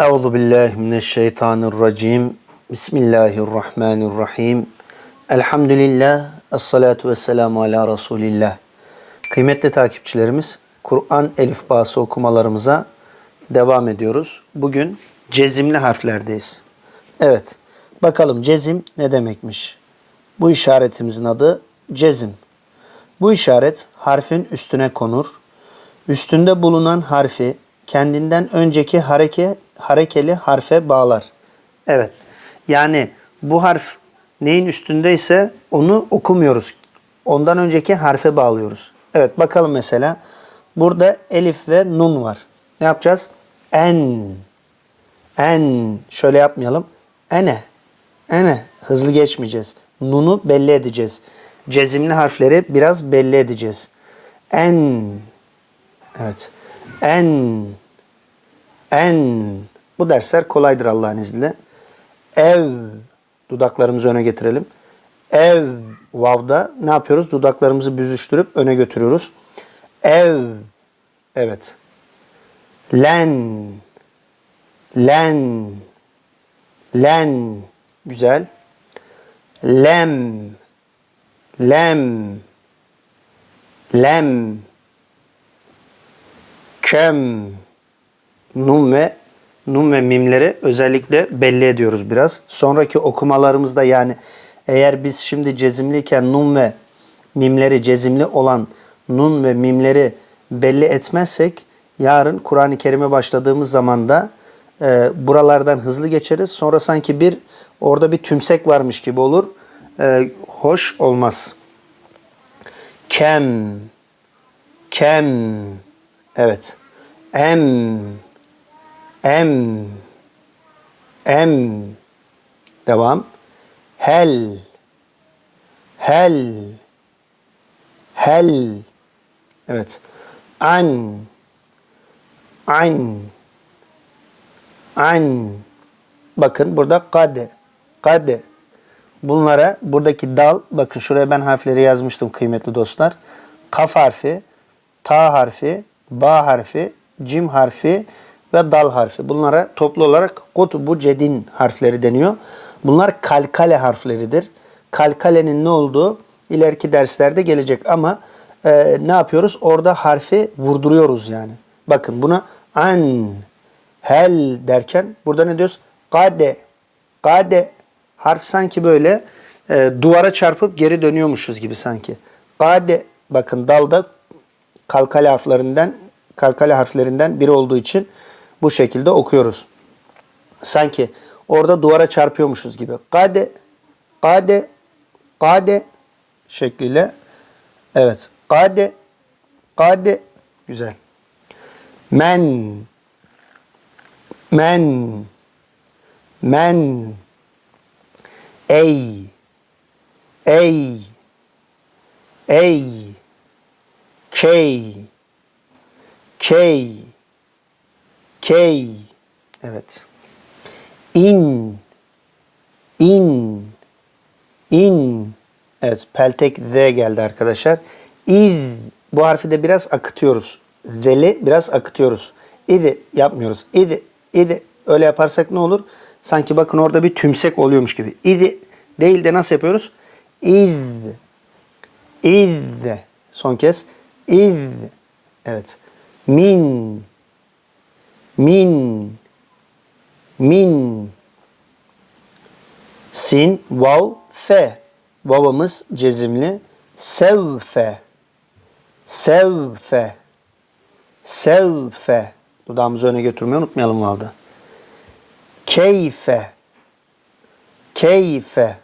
Euzu billahi mineşşeytanirracim. Bismillahirrahmanirrahim. Elhamdülillah. Esselatu vesselamu ala Resulillah. Kıymetli takipçilerimiz, Kur'an elifbası okumalarımıza devam ediyoruz. Bugün cezimli harflerdeyiz. Evet, bakalım cezim ne demekmiş? Bu işaretimizin adı cezim. Bu işaret harfin üstüne konur. Üstünde bulunan harfi kendinden önceki hareke, harekeli harfe bağlar. Evet. Yani bu harf neyin üstündeyse onu okumuyoruz. Ondan önceki harfe bağlıyoruz. Evet bakalım mesela. Burada elif ve nun var. Ne yapacağız? En. En. Şöyle yapmayalım. Ene. Ene. Hızlı geçmeyeceğiz. Nunu belli edeceğiz. Cezimli harfleri biraz belli edeceğiz. En. Evet. En. En. Bu dersler kolaydır Allah'ın izniyle. Ev. Dudaklarımızı öne getirelim. Ev. Vav'da ne yapıyoruz? Dudaklarımızı büzüştürüp öne götürüyoruz. Ev. Evet. Len. Len. Len. Güzel. Lem. Lem. Lem. Kem. Nun ve nun ve mimleri özellikle belli ediyoruz biraz. Sonraki okumalarımızda yani eğer biz şimdi cezimliyken nun ve mimleri cezimli olan nun ve mimleri belli etmezsek yarın Kur'an-ı Kerim'e başladığımız zaman da e, buralardan hızlı geçeriz. Sonra sanki bir orada bir tümsek varmış gibi olur. E, hoş olmaz. Kem, kem, evet. Em, em, em. Devam. Hel, hel, hel. Evet. An, an, an. Bakın burada kade, kade. Bunlara buradaki dal, bakın şuraya ben harfleri yazmıştım kıymetli dostlar. Kaf harfi, ta harfi, ba harfi, cim harfi ve dal harfi. Bunlara toplu olarak kutubu cedin harfleri deniyor. Bunlar kalkale harfleridir. Kalkalenin ne olduğu ileriki derslerde gelecek ama e, ne yapıyoruz? Orada harfi vurduruyoruz yani. Bakın buna an, hel derken burada ne diyoruz? Kade, kade harf sanki böyle e, duvara çarpıp geri dönüyormuşuz gibi sanki. Kade bakın dalda kalkale harflerinden kalkale harflerinden biri olduğu için bu şekilde okuyoruz. Sanki orada duvara çarpıyormuşuz gibi. Kade, kade, kade şekliyle. Evet. Kade, kade. Güzel. Men, men, men. Ey, ey, ey. Key, Key. Key. Evet. In. In. In. Evet. Peltek Z geldi arkadaşlar. İz. Bu harfi de biraz akıtıyoruz. Z'li biraz akıtıyoruz. İdi yapmıyoruz. İdi. İdi. Öyle yaparsak ne olur? Sanki bakın orada bir tümsek oluyormuş gibi. İdi değil de nasıl yapıyoruz? İz. İz. Son kez. İz. Evet min min min sin vav fe. Vavımız cezimli. Sevfe sevfe sevfe dudağımızı öne götürmeyi unutmayalım vavda. Keyfe. Keyfe.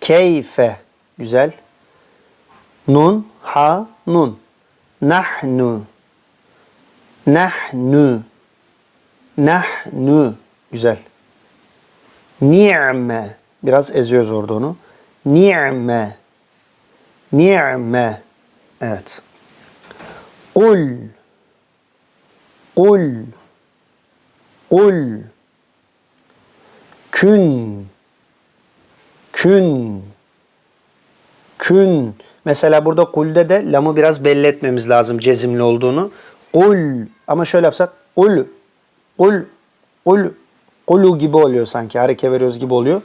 Keyfe. Güzel. Nun ha nun. Nahnu Nahnu. Nahnu. Güzel. Ni'me. Biraz eziyoruz orada onu. Ni'me. Ni'me. Evet. Kul. Kul. Kul. Kün. Kün. Kün. Mesela burada kulde de lamı biraz belli etmemiz lazım cezimli olduğunu. Kul. Ama şöyle yapsak. Kul. Kul. Kul, kulu gibi oluyor sanki. Hareke veriyoruz gibi oluyor.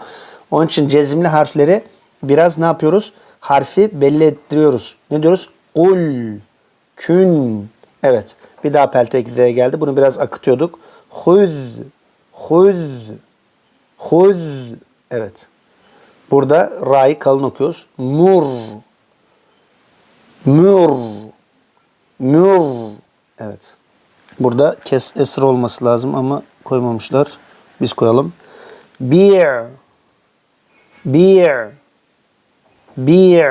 Onun için cezimli harfleri biraz ne yapıyoruz? Harfi belli ettiriyoruz. Ne diyoruz? Kul, kün. Evet. Bir daha peltekliğe geldi. Bunu biraz akıtıyorduk. Huz, huz, huz. Evet. Burada ra'yı kalın okuyoruz. Mur, mür, mür. Evet. Burada kes esir olması lazım ama koymamışlar. Biz koyalım. Bir, bir, bir.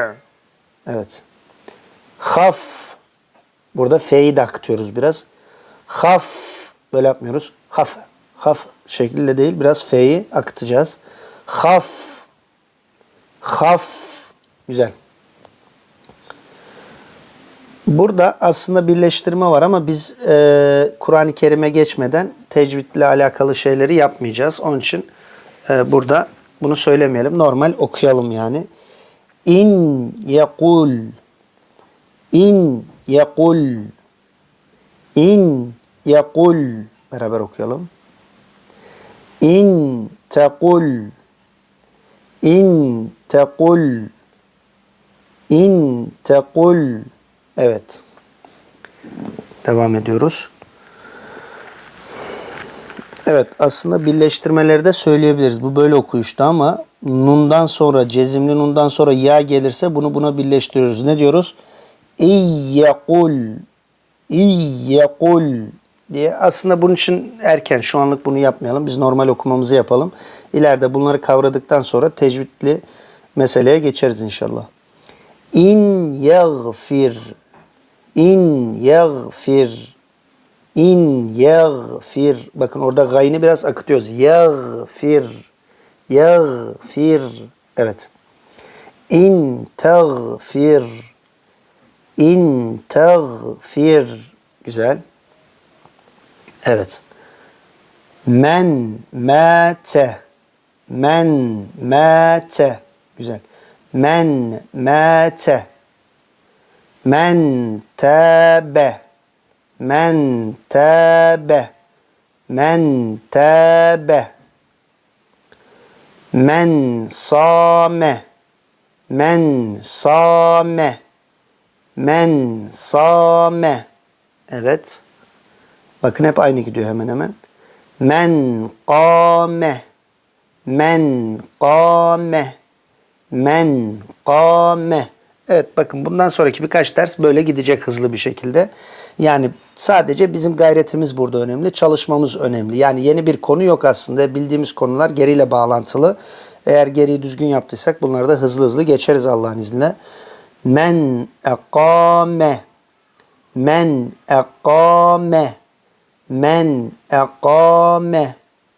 Evet. Haf. Burada F'yi de akıtıyoruz biraz. Haf. Böyle yapmıyoruz. Haf. Haf şekliyle değil. Biraz F'yi akıtacağız. Haf. Haf. Güzel. Burada aslında birleştirme var ama biz e, Kur'an-ı Kerim'e geçmeden tecvidle alakalı şeyleri yapmayacağız. Onun için e, burada bunu söylemeyelim. Normal okuyalım yani. İn yekul İn yekul İn yekul Beraber okuyalım. İn tekul İn tekul İn tekul Evet. Devam ediyoruz. Evet aslında birleştirmeleri de söyleyebiliriz. Bu böyle okuyuştu ama nundan sonra cezimli nundan sonra ya gelirse bunu buna birleştiriyoruz. Ne diyoruz? İyyekul İyyekul diye aslında bunun için erken şu anlık bunu yapmayalım. Biz normal okumamızı yapalım. İleride bunları kavradıktan sonra tecvidli meseleye geçeriz inşallah. İn yagfir İn yagfir İn yagfir Bakın orada gayni biraz akıtıyoruz. Yagfir Yagfir Evet. İn tagfir İn tagfir Güzel. Evet. Men mate Men mate Güzel. Men mate Men tabe Men tabe Men tabe Men same. Men same. Men same. Evet. Bakın hep aynı gidiyor hemen hemen. Men kame. Men kame. Men kame Evet bakın bundan sonraki birkaç ders böyle gidecek hızlı bir şekilde. Yani sadece bizim gayretimiz burada önemli, çalışmamız önemli. Yani yeni bir konu yok aslında. Bildiğimiz konular geriyle bağlantılı. Eğer geriyi düzgün yaptıysak bunları da hızlı hızlı geçeriz Allah'ın izniyle. Men ekame Men ekame Men ekame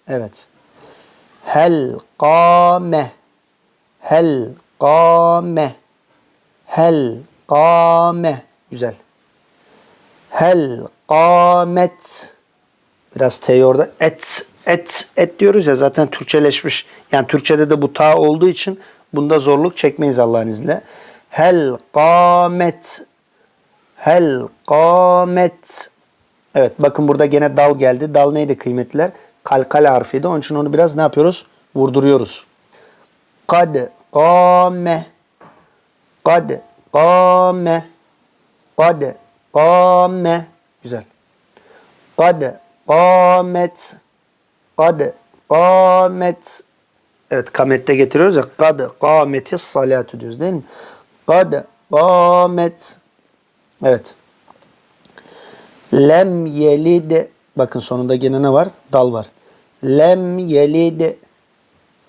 Evet. Hel kame Hel kame Hel kâme. Güzel. Hel kâmet. Biraz T'yi orada et, et, et diyoruz ya zaten Türkçeleşmiş. Yani Türkçede de bu ta olduğu için bunda zorluk çekmeyiz Allah'ın izniyle. Hel kâmet. Hel kâmet. Evet bakın burada gene dal geldi. Dal neydi kıymetliler? Kalkal harfiydi. Onun için onu biraz ne yapıyoruz? Vurduruyoruz. Kad kâme. Kad kâme. Kad kâme. Güzel. Kad kâmet. Kad kâmet. Evet kamette getiriyoruz ya. Kad kâmeti salatu diyoruz değil mi? Kad kâmet. Evet. Lem yelid. Bakın sonunda gene ne var? Dal var. Lem yelid.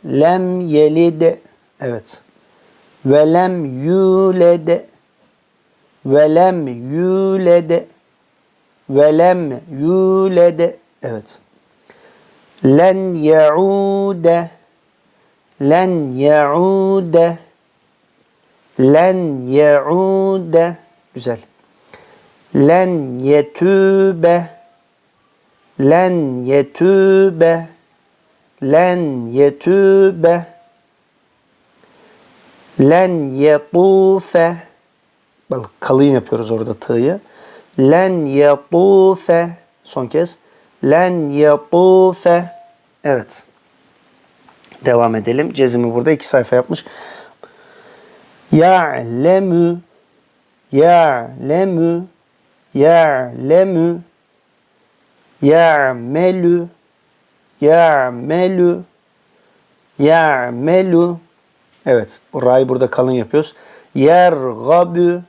Lem yelid. Evet ve lem yulede. Ve lem yulede. Ve lem yulede. Evet. Len yaude. Len yaude. Len yaude. Güzel. Len yetübe len yetübe len yetübe Len yetufe Bak kalın yapıyoruz orada tığ'yı. Len yetufe Son kez. len yatufe. Evet. Devam edelim. Cezimi burada iki sayfa yapmış. Ya'lemu ya'lemu ya'lemu ya'melu ya'melu ya'melu Evet. O ra'yı burada kalın yapıyoruz. Yergabu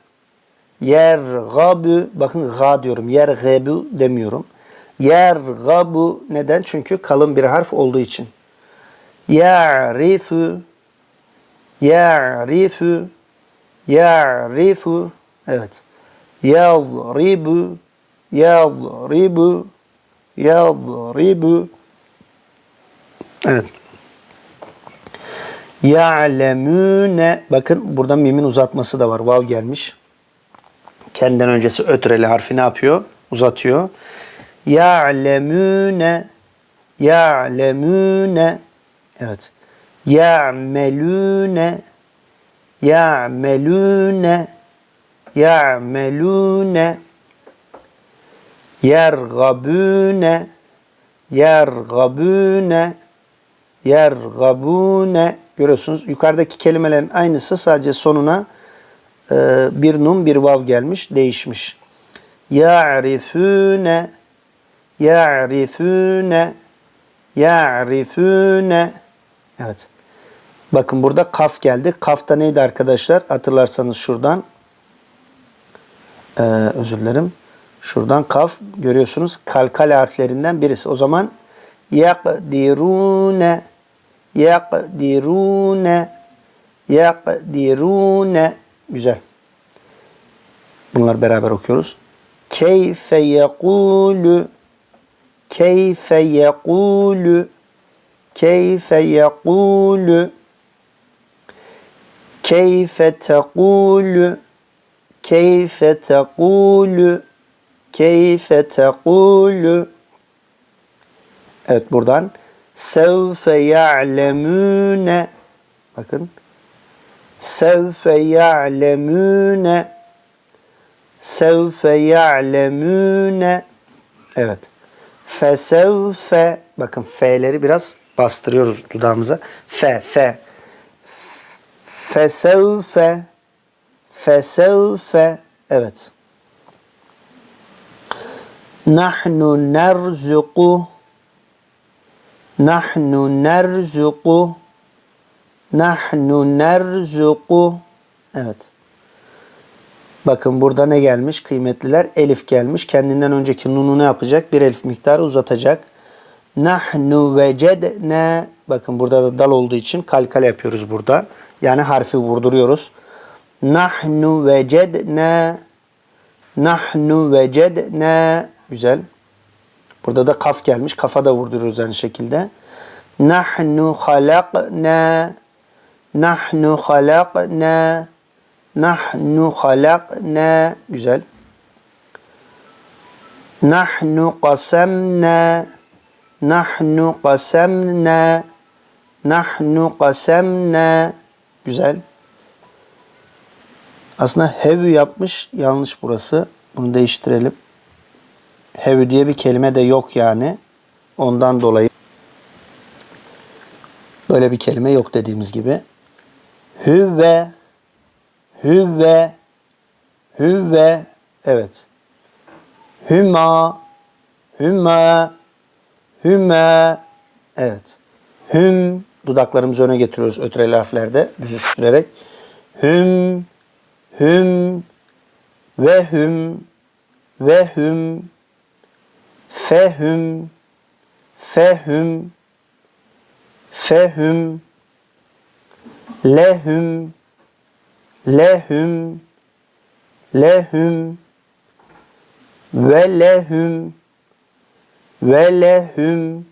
yergabu bakın ga diyorum. Yergabu demiyorum. Yergabu neden? Çünkü kalın bir harf olduğu için. Ya'rifu Ya'rifu Ya'rifu Evet. Yadribu Yadribu Yadribu Evet. Ya'lemune Bakın burada mimin uzatması da var. Vav gelmiş. Kendinden öncesi ötreli harfi ne yapıyor? Uzatıyor. Ya'lemune Ya'lemune Evet. Ya'melune Ya'melune Ya'melune Yergabune Yergabune Yergabune Görüyorsunuz yukarıdaki kelimelerin aynısı sadece sonuna e, bir nun bir vav gelmiş değişmiş. Ya'rifune Ya'rifune Ya'rifune Evet. Bakın burada kaf geldi. Kaf da neydi arkadaşlar? Hatırlarsanız şuradan ee, özür dilerim. Şuradan kaf görüyorsunuz. Kalkal harflerinden birisi. O zaman yakdirune yakdirune yakdirune güzel. Bunlar beraber okuyoruz. Keyfe yekulu keyfe yekulu keyfe yekulu keyfe tekulu keyfe tekulu keyfe tekulu Evet buradan sevfe ya'lemune bakın. Sevfe ya'lemune sevfe ya'lemune evet. Fesevfe bakın f'leri biraz bastırıyoruz dudağımıza. Fe fe. Fesevfe fesevfe evet. Nahnu nerzuku nahnu nerzuku nahnu nerzuku evet Bakın burada ne gelmiş kıymetliler? Elif gelmiş. Kendinden önceki nunu ne yapacak? Bir elif miktarı uzatacak. Nahnu vecedne Bakın burada da dal olduğu için kalkale yapıyoruz burada. Yani harfi vurduruyoruz. Nahnu vecedne Nahnu vecedne Güzel. Burada da kaf gelmiş. Kafa da vurduruyoruz aynı şekilde. Nahnu halakna Nahnu halakna Nahnu halakna Güzel. Nahnu qasamna Nahnu qasamna Nahnu qasamna Güzel. Aslında hevü yapmış. Yanlış burası. Bunu değiştirelim. Hevü diye bir kelime de yok yani. Ondan dolayı böyle bir kelime yok dediğimiz gibi. Hüve Hüve Hüve Evet. Hüma Hüma Hüma Evet. Hüm dudaklarımızı öne getiriyoruz ötreli harflerde büzüştürerek. Hüm Hüm ve hüm ve hüm fehüm fehüm fehüm lehüm lehüm lehüm ve lehüm ve lehüm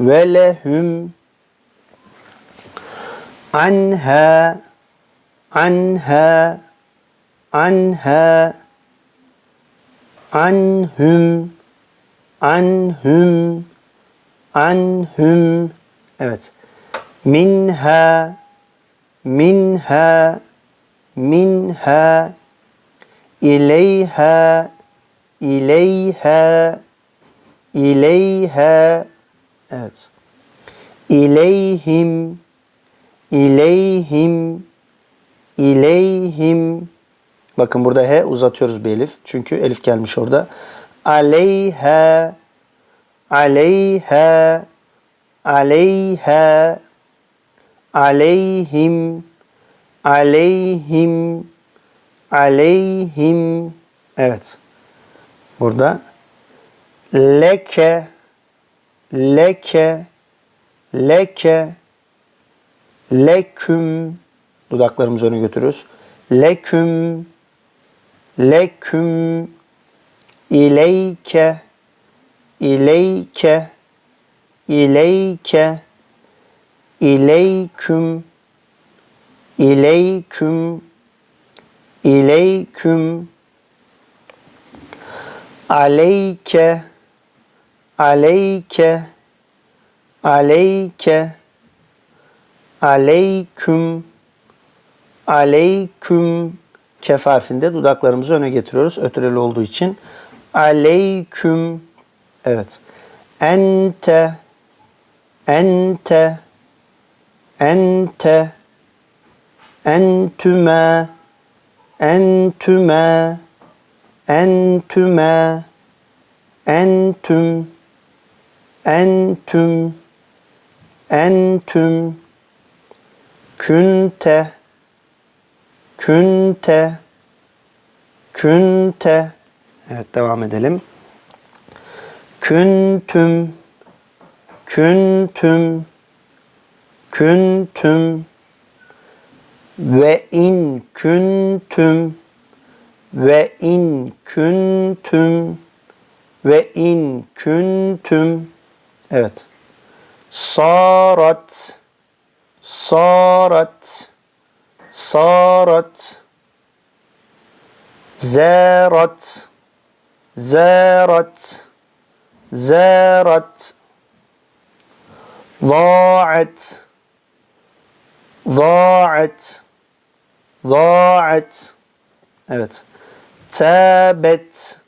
ve lehüm. Anha anha anha anhum anhum anhum evet minha minha minha ileyha ileyha İleyhe. Evet. İleyhim. İleyhim. İleyhim. Bakın burada he uzatıyoruz bir elif. Çünkü elif gelmiş orada. Aleyha. Aleyha. Aleyha. Aleyhim. Aleyhim. Aleyhim. Evet. Burada leke leke leke leküm dudaklarımızı öne götürüyoruz. Leküm leküm ileyke ileyke ileyke ileyküm ileyküm ileyküm aleyke aleyke aleyke aleyküm aleyküm. Kef harfinde dudaklarımızı öne getiriyoruz. Ötüreli olduğu için aleyküm. Evet. Ente. Ente. Ente. Entüme. Entüme. Entüme. Entüm. Entüm. Entüm. Künte. Künte. Künte evet devam edelim. Küntüm küntüm küntüm ve in küntüm ve in küntüm ve in küntüm. Evet. Sarat sarat sarat zerat zerat zerat ضاعت ضاعت ضاعت Evet. Tabet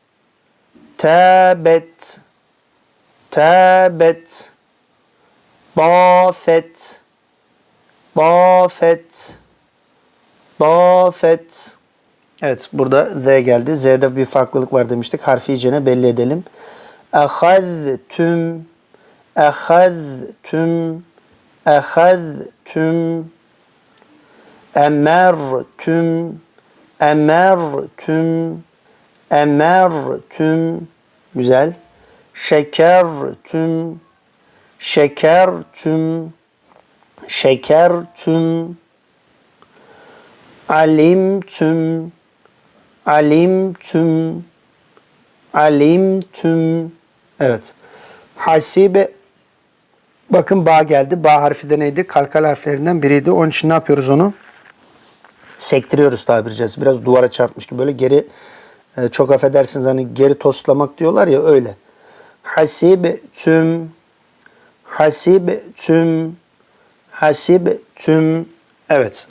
tabet tabet Bafet Bafet Bafet Evet burada Z geldi. Z'de bir farklılık var demiştik. Harfi iyicene belli edelim. Ehaztüm Ehaztüm Ehaztüm Emertüm Emertüm Emertüm Güzel. Şekertüm Şekertüm Şekertüm Alimtüm Alimtüm Alimtüm Evet. Hasibe Bakın ba geldi. Ba harfi de neydi? Kalkal harflerinden biriydi. Onun için ne yapıyoruz onu? Sektiriyoruz tabiri caizse. Biraz duvara çarpmış gibi böyle geri e, çok affedersiniz hani geri toslamak diyorlar ya öyle. Hasib tüm hasib tüm hasib tüm evet.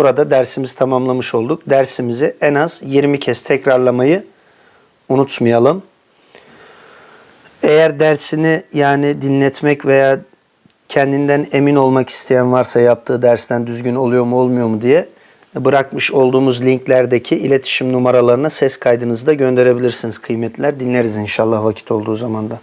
Burada dersimizi tamamlamış olduk. Dersimizi en az 20 kez tekrarlamayı unutmayalım. Eğer dersini yani dinletmek veya kendinden emin olmak isteyen varsa yaptığı dersten düzgün oluyor mu olmuyor mu diye bırakmış olduğumuz linklerdeki iletişim numaralarına ses kaydınızı da gönderebilirsiniz kıymetliler. Dinleriz inşallah vakit olduğu zaman da.